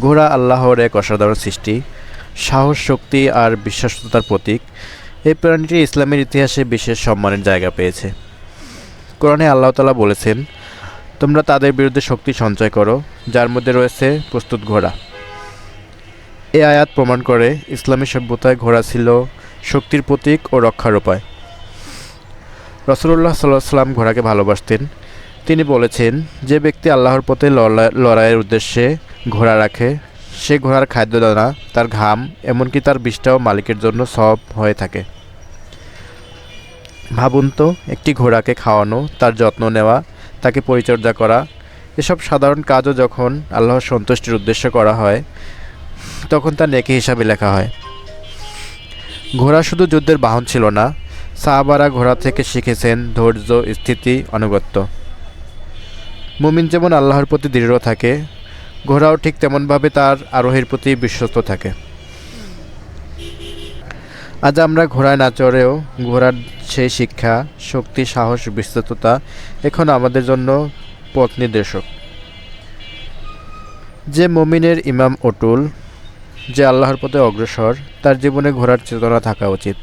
ঘোড়া আল্লাহর এক অসাধারণ সৃষ্টি, সাহস, শক্তি আর বিশ্বাসতার প্রতীক। এই প্রাণীটি ইসলামের ইতিহাসে বিশেষ সম্মানের জায়গা পেয়েছে। কোরআনে আল্লাহ তালা বলেছেন, তোমরা তাদের বিরুদ্ধে শক্তি সঞ্চয় করো, যার মধ্যে রয়েছে প্রস্তুত ঘোড়া। এ আয়াত প্রমাণ করে ইসলামী সভ্যতায় ঘোড়া ছিল শক্তির প্রতীক ও রক্ষার উপায়। রসুল্লাহ সাল্লাহ সাল্লাম ঘোড়াকে ভালোবাসতেন। তিনি বলেছেন, যে ব্যক্তি আল্লাহর পথে লড়াই- লড়াইয়ের উদ্দেশ্যে ঘোড়া রাখে। সে ঘোড়ার খাদ্য খাদ্যদানা তার ঘাম, এমনকি তার বিষটাও মালিকের জন্য সব হয়ে থাকে। ভাবুন তো, একটি ঘোড়াকে খাওয়ানো, তার যত্ন নেওয়া, তাকে পরিচর্যা করা, এসব সাধারণ কাজও যখন আল্লাহর সন্তুষ্টির উদ্দেশ্য করা হয়, তখন তা নেকি হিসাবে লেখা হয়। ঘোড়া শুধু যুদ্ধের বাহন ছিল না, সাহাবারা ঘোড়া থেকে শিখেছেন ধৈর্য, স্থিতি, আনুগত্য। মুমিন যেমন আল্লাহর প্রতি দৃঢ় থাকে ঘোড়াও ঠিক তেমনভাবে তার আরোহীর প্রতি বিশ্বস্ত থাকে। আজ আমরা ঘোড়ায় না চড়েও ঘোড়ার সেই শিক্ষা, শক্তি, সাহস, বিস্তৃততা এখন আমাদের জন্য পথ নির্দেশক। যে মমিনের ইমাম অটুল, যে আল্লাহর পথে অগ্রসর, তার জীবনে ঘোড়ার চেতনা থাকা উচিত।